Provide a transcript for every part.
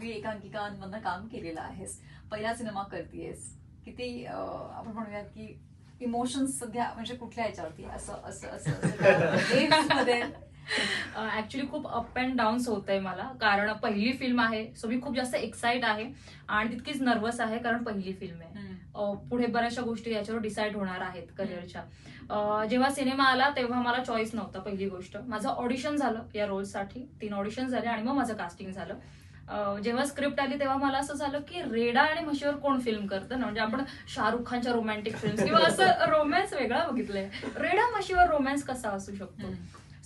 यापूर्वी एकांकिकांमधनं काम केलेलं आहेस. पहिला सिनेमा करतेयस. किती आपण म्हणूयात की इमोशन्स सध्या म्हणजे कुठल्या याच्यावरती? असं असं असं ऍक्च्युली खूप अप अँड डाऊन्स होत आहे मला. कारण पहिली फिल्म आहे सो मी खूप जास्त एक्साइट आहे आणि तितकीच नर्वस आहे कारण पहिली फिल्म आहे. पुढे बऱ्याचशा गोष्टी याच्यावर डिसाईड होणार आहेत करिअरच्या जेव्हा सिनेमा आला तेव्हा मला चॉईस नव्हता पहिली गोष्ट. माझं ऑडिशन झालं या रोलसाठी तीन ऑडिशन झाले आणि मग माझं कास्टिंग झालं. जेव्हा स्क्रिप्ट आली तेव्हा मला असं झालं की रेडा आणि म्हशीवर कोण फिल्म करतं? ना म्हणजे आपण शाहरुख खानच्या रोमॅन्टिक फिल्म किंवा असं रोमॅन्स वेगळा बघितलंय. रेडा म्हशीवर रोमॅन्स कसा असू शकतो.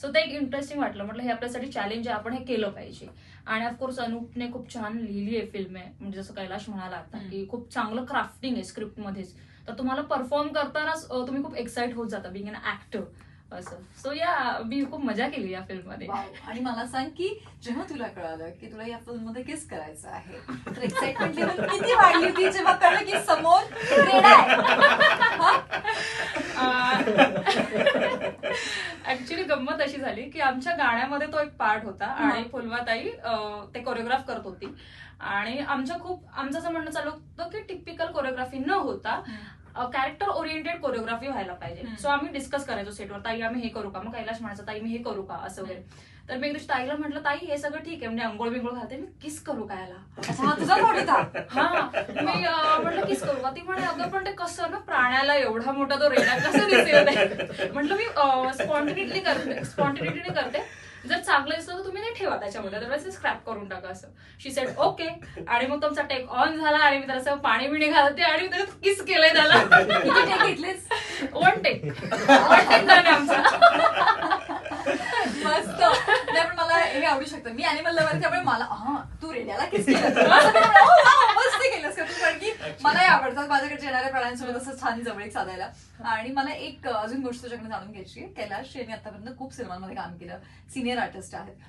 सो ते एक इंटरेस्टिंग वाटलं. म्हटलं हे आपल्यासाठी चॅलेंज आहे आपण हे केलं पाहिजे. आणि ऑफकोर्स अनुपने खूप छान लिहिली आहे फिल्म आहे. म्हणजे जसं कैलाश म्हणाला आता. की खूप चांगलं क्राफ्टिंग आहे स्क्रिप्ट मध्येच. तर तुम्हाला परफॉर्म करतानाच तुम्ही खूप एक्साइट होत जाता बिंग अन ऍक्टर असं. सो या मी खूप मजा केली या फिल्ममध्ये. आणि मला सांग की जेव्हा तुला कळालं की तुला या फिल्ममध्ये किस करायचं आहे तर एक्साइटमेंट लेवल किती वाढली होती जेव्हा कळलं की समोर ऍक्च्युली गंमत अशी झाली की आमच्या गाण्यामध्ये तो एक पार्ट होता आणि फुलवाताई ते कोरिओग्राफ करत होती. आणि आमच्या खूप आमचं असं म्हणणं चालू होतं की टिपिकल कोरिओग्राफी न होता कॅरेक्टर ओरिएंटेड कोरिओग्राफी व्हायला पाहिजे. सो आम्ही डिस्कस करायचो सेटवर ताई आम्ही हे करू का? मग कैलाश म्हणायचं ताई मी हे करू का? असं वगैरे. तर मी एक दिवशी ताईला म्हटलं ताई हे सगळं ठीक आहे. म्हणजे अंघोळ बिंगोळ घालते. मी किस करू का याला? अच्छा हा तुझा थोडी था हा. मी म्हटलं किस करू? का ती म्हणे अगं पण ते कसं ना प्राण्याला एवढा मोठा तो रेडा कसं दिसेल म्हटलं मी स्पॉन्टिनिटली करते स्पॉन्टिनिटीने करते. जर चांगलं दिसलं तर तुम्ही ते ठेवा त्याच्यामध्ये तर स्क्रॅप करून टाका असं. शी सेड ओके आणि मग तुमचा टेक ऑन झाला आणि मी त्याला पाणी बिणी घालते आणि किस केलंय त्याला? वन टेक वन टेक झाले आमचा. मस्त. नाही पण मला हे आवडू शकतं. मी अॅनिमल लवर त्यामुळे मला हा तू रेड्याला किस "हो, मस्त केलंस का तू? की मलाही आवडतात माझ्याकडे येणाऱ्या प्राण्यांसोबत असं छान जवळीक साधायला आणि मला एक अजून गोष्ट तुझ्याकडे जाणून घ्यायची. कैलाश यांनी आतापर्यंत खूप सिनेमांमध्ये काम केलं. सिनियर आर्टिस्ट आहेत.